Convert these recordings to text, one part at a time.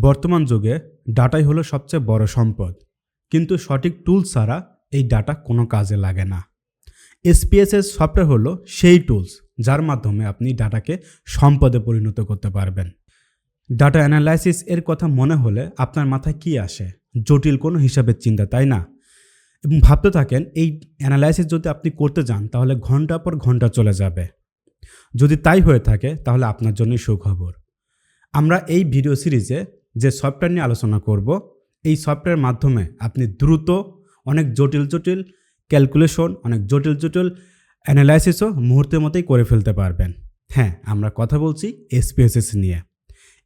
বর্তমান যুগে ডাটাই হলো সবচেয়ে বড় সম্পদ। কিন্তু সঠিক টুল ছাড়া এই ডাটা কোনো কাজে লাগে না। এসপিএসএস সফটওয়্যার হলো সেই টুলস যার মাধ্যমে আপনি ডাটাকে সম্পদে পরিণত করতে পারবেন। ডাটা অ্যানালাইসিস এর কথা মনে হলে আপনার মাথায় কি আসে? জটিল কোনো হিসাবের চিন্তা, তাই না? এবং ভাবতে থাকেন, এই অ্যানালাইসিস যদি আপনি করতে যান, তাহলে ঘণ্টা পর ঘণ্টা চলে যাবে। যদি তাই হয়ে থাকে, তাহলে আপনার জন্যই সুখবর। আমরা এই ভিডিও সিরিজে যে সফটওয়্যার নিয়ে আলোচনা করব, এই সফটওয়্যারের মাধ্যমে আপনি দ্রুত অনেক জটিল জটিল ক্যালকুলেশন অনেক জটিল জটিল অ্যানালাইসিসও মুহূর্তের মতোই করে ফেলতে পারবেন। হ্যাঁ আমরা কথা বলছি এসপিএসএস নিয়ে।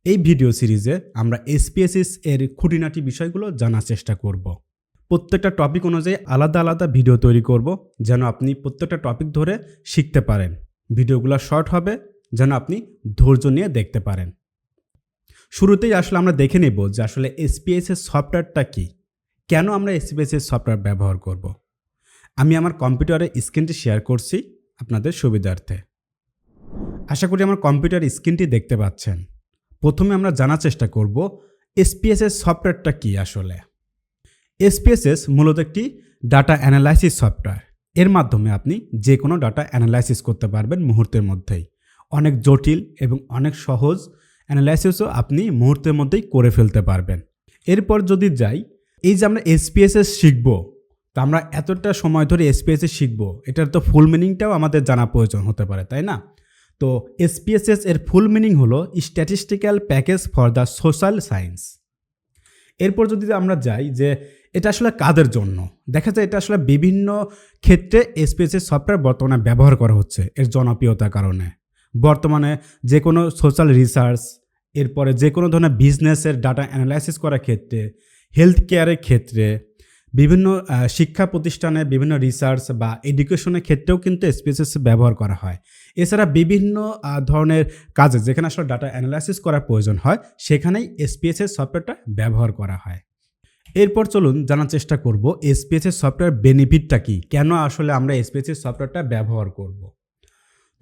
এই ভিডিও সিরিজে আমরা এসপিএসএস এর খুঁটিনাটি বিষয়গুলো জানার চেষ্টা করব। প্রত্যেকটা টপিক অনুযায়ী আলাদা আলাদা ভিডিও তৈরি করব, যেন আপনি প্রত্যেকটা টপিক ধরে শিখতে পারেন। ভিডিওগুলো শর্ট হবে, যেন আপনি ধৈর্য নিয়ে দেখতে পারেন। শুরুতেই আসলে আমরা দেখে নেব যে আসলে এসপিএসের সফটওয়্যারটা কি। কেন আমরা এসপিএসের সফটওয়্যার ব্যবহার করব। আমি আমার কম্পিউটারে স্ক্রিনটি শেয়ার করছি আপনাদের সুবিধার্থে। আশা করি আমার কম্পিউটার স্ক্রিনটি দেখতে পাচ্ছেন। প্রথমে আমরা জানার চেষ্টা করব এসপিএসএস সফটওয়্যারটা কি আসলে। এসপিএসএস মূলত একটি ডাটা অ্যানালাইসিস সফটওয়্যার এর মাধ্যমে আপনি যে কোনো ডাটা অ্যানালাইসিস করতে পারবেন মুহূর্তের মধ্যেই। অনেক জটিল এবং অনেক সহজ অ্যানালাইসিসও আপনি মুহূর্তের মধ্যেই করে ফেলতে পারবেন। এরপর যদি যাই, এই যে আমরা এসপিএসএস শিখব, তা আমরা এতটা সময় ধরে এসপিএসএস শিখব, এটার তো ফুল মিনিংটাও আমাদের জানা প্রয়োজন হতে পারে, তাই না? তো এসপিএসএস এর ফুল মিনিং হলো statistical package for the social science এরপর যদি আমরা যাই যে এটা আসলে কাদের জন্য? দেখা যায় এটা আসলে বিভিন্ন ক্ষেত্রে এসপিএসএস সফটওয়্যার বর্তমানে ব্যবহার করা হচ্ছে, এর জনপ্রিয়তার কারণে। বর্তমানে যে কোনো সোশ্যাল রিসার্চ এরপরে যে কোনো ধরনের বিজনেসের ডাটা অ্যানালাইসিস করার ক্ষেত্রে হেলথ কেয়ারের ক্ষেত্রে, বিভিন্ন শিক্ষা প্রতিষ্ঠানে বিভিন্ন রিসার্চ বা এডুকেশনের ক্ষেত্রেও কিন্তু এসপিএসএস ব্যবহার করা হয়। এছাড়া বিভিন্ন ধরনের কাজে যেখানে আসলে ডাটা অ্যানালাইসিস করার প্রয়োজন হয়, সেখানেই এসপিএসএস সফটওয়্যারটা ব্যবহার করা হয়। এরপর চলুন জানার চেষ্টা করব এসপিএসএস সফটওয়্যার বেনিফিটটা কি? কেন আসলে আমরা এসপিএসএস সফটওয়্যারটা ব্যবহার করব?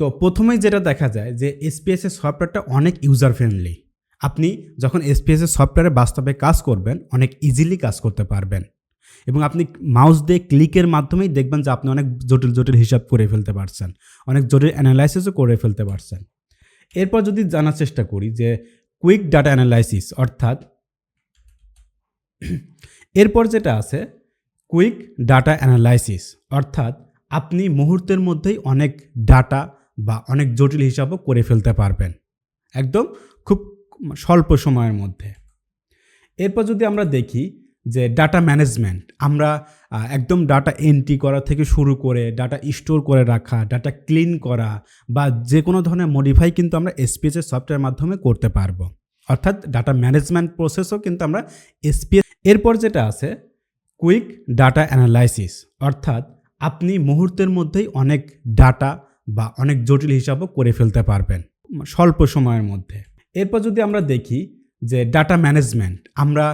তো প্রথমেই যেটা দেখা যায় যে এসপিএসএস সফটওয়্যারটা অনেক ইউজার ফ্রেন্ডলি আপনি যখন এসপিএসএস সফটওয়্যারে বাস্তবে কাজ করবেন, অনেক ইজিলি কাজ করতে পারবেন। এবং আপনি মাউস দিয়ে ক্লিকের মাধ্যমেই দেখবেন যে আপনি অনেক জটিল জটিল হিসাব করে ফেলতে পারছেন। অনেক জটিল অ্যানালাইসিসও করে ফেলতে পারছেন। এরপর যদি জানার চেষ্টা করি যে কুইক ডাটা অ্যানালাইসিস অর্থাৎ এরপর যেটা আছে কুইক ডাটা অ্যানালাইসিস অর্থাৎ আপনি মুহূর্তের মধ্যেই অনেক ডাটা বা অনেক জটিল হিসাবও করে ফেলতে পারবেন। একদম খুব স্বল্প সময়ের মধ্যে। এরপর যদি আমরা দেখি যে ডাটা ম্যানেজমেন্ট আমরা একদম ডাটা এন্ট্রি করা থেকে শুরু করে ডাটা স্টোর করে রাখা ডাটা ক্লিন করা বা যে কোনো ধরনের মডিফাই কিন্তু আমরা এসপিএসের সফটওয়্যার মাধ্যমে করতে পারব। অর্থাৎ ডাটা ম্যানেজমেন্ট প্রসেসও কিন্তু আমরা এসপিএস এরপর যেটা আছে কুইক ডাটা অ্যানালাইসিস অর্থাৎ আপনি মুহূর্তের মধ্যেই অনেক ডাটা বা অনেক জটিল হিসাবও করে ফেলতে পারবেন স্বল্প সময়ের মধ্যে। এরপর যদি আমরা দেখি যে ডাটা ম্যানেজমেন্ট আমরা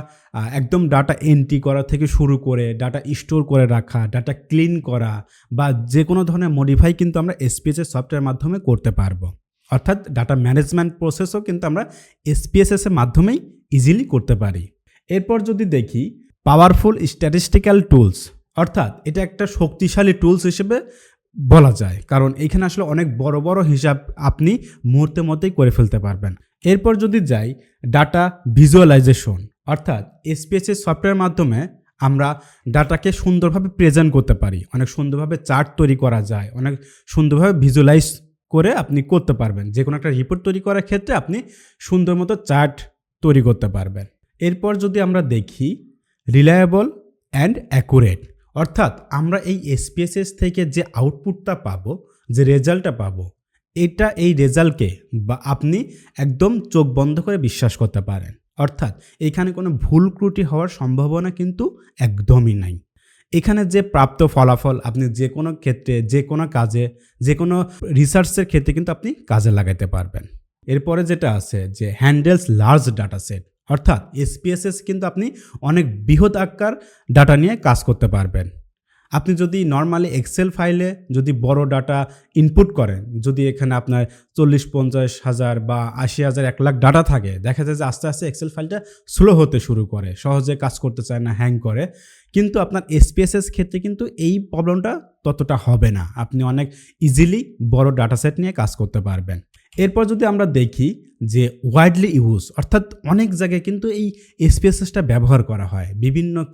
একদম ডাটা এন্ট্রি করা থেকে শুরু করে ডাটা স্টোর করে রাখা ডাটা ক্লিন করা বা যে কোনো ধরনের মডিফাই কিন্তু আমরা এসপিএসের সফটওয়্যার মাধ্যমে করতে পারব। অর্থাৎ ডাটা ম্যানেজমেন্ট প্রসেসও কিন্তু আমরা এসপিএসএস এর মাধ্যমেই ইজিলি করতে পারি। এরপর যদি দেখি পাওয়ারফুল স্ট্যাটিস্টিক্যাল টুলস অর্থাৎ এটা একটা শক্তিশালী টুলস হিসেবে বলা যায়। কারণ এখানে আসলে অনেক বড় বড় হিসাব আপনি মুহূর্তের মধ্যেই করে ফেলতে পারবেন। এরপর যদি যাই ডাটা ভিজুয়ালাইজেশন অর্থাৎ এসপিএসের সফটওয়্যার মাধ্যমে আমরা ডাটাকে সুন্দরভাবে প্রেজেন্ট করতে পারি। অনেক সুন্দরভাবে চার্ট তৈরি করা যায়। অনেক সুন্দরভাবে ভিজুয়ালাইজ করে আপনি করতে পারবেন। যে কোনো একটা রিপোর্ট তৈরি করার ক্ষেত্রে আপনি সুন্দর মতো চার্ট তৈরি করতে পারবেন। এরপর যদি আমরা দেখি রিলায়েবল অ্যান্ড অ্যাকুরেট অর্থাৎ আমরা এই এসপিএসএস থেকে যে আউটপুটটা পাবো, যে রেজাল্টটা পাবো, এটা এই রেজাল্টকে বা আপনি একদম চোখ বন্ধ করে বিশ্বাস করতে পারেন। অর্থাৎ এখানে কোনো ভুল ত্রুটি হওয়ার সম্ভাবনা কিন্তু একদমই নাই। এখানে যে প্রাপ্ত ফলাফল আপনি যে কোনো ক্ষেত্রে, যে কোনো কাজে, যে কোনো রিসার্চের ক্ষেত্রে কিন্তু আপনি কাজে লাগাতে পারবেন। এরপরে যেটা আছে যে হ্যান্ডেলস লার্জ ডাটা সেট অর্থাৎ এসপিএসএস কিন্তু আপনি অনেক বৃহৎ আকার ডাটা নিয়ে কাজ করতে পারবেন। আপনি যদি নর্মালি এক্সেল ফাইলে যদি বড় ডাটা ইনপুট করেন, যদি এখানে আপনার চল্লিশ, পঞ্চাশ হাজার বা আশি হাজার, এক লাখ ডাটা থাকে, দেখা যায় যে আস্তে আস্তে এক্সেল ফাইলটা স্লো হতে শুরু করে, সহজে কাজ করতে চায় না হ্যাং করে। কিন্তু আপনার এসপিএসএস ক্ষেত্রে কিন্তু এই প্রবলেমটা ততটা হবে না। আপনি অনেক ইজিলি বড় ডাটা সেট নিয়ে কাজ করতে পারবেন। এরপর যদি আমরা দেখি যে ওয়াইডলি ইউজ অর্থাৎ অনেক জায়গায় কিন্তু এই এসপিএসএসটা ব্যবহার করা হয়। বিভিন্ন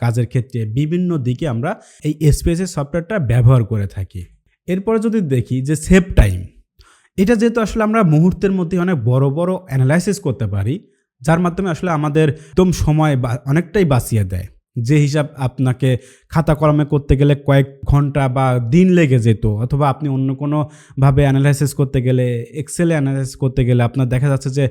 কাজের ক্ষেত্রে বিভিন্ন দিকে আমরা এই এসপিএসএস সফটওয়্যারটা ব্যবহার করে থাকি। এরপরে যদি দেখি যে সেভ টাইম এটা যেহেতু আসলে আমরা মুহূর্তের মধ্যে অনেক বড় বড় অ্যানালাইসিস করতে পারি, যার মাধ্যমে আসলে আমাদের একদম সময় অনেকটাই বাঁচিয়ে দেয়। যে হিসাব আপনাকে খাতা কলমে করতে গেলে কয়েক ঘণ্টা বা দিন লেগে যেত, অথবা আপনি অন্য কোনোভাবে অ্যানালাইসিস করতে গেলে এক্সেলে অ্যানালাইসিস করতে গেলে আপনার দেখা যাচ্ছে যে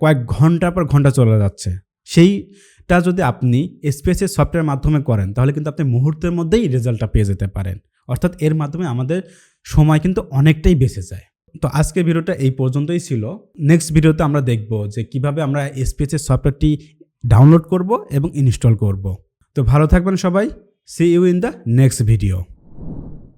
কয়েক ঘণ্টার পর ঘণ্টা চলে যাচ্ছে। সেইটা যদি আপনি স্পেসের সফটওয়্যার মাধ্যমে করেন, তাহলে কিন্তু আপনি মুহূর্তের মধ্যেই রেজাল্টটা পেয়ে যেতে পারেন। অর্থাৎ এর মাধ্যমে আমাদের সময় কিন্তু অনেকটাই বেঁচে যায়। তো আজকের ভিডিওটা এই পর্যন্তই ছিল। নেক্সট ভিডিওতে আমরা দেখব যে কীভাবে আমরা এসপিএসের সফটওয়্যারটি ডাউনলোড করব এবং ইনস্টল করব। তো ভালো থাকবেন সবাই। See you in the next video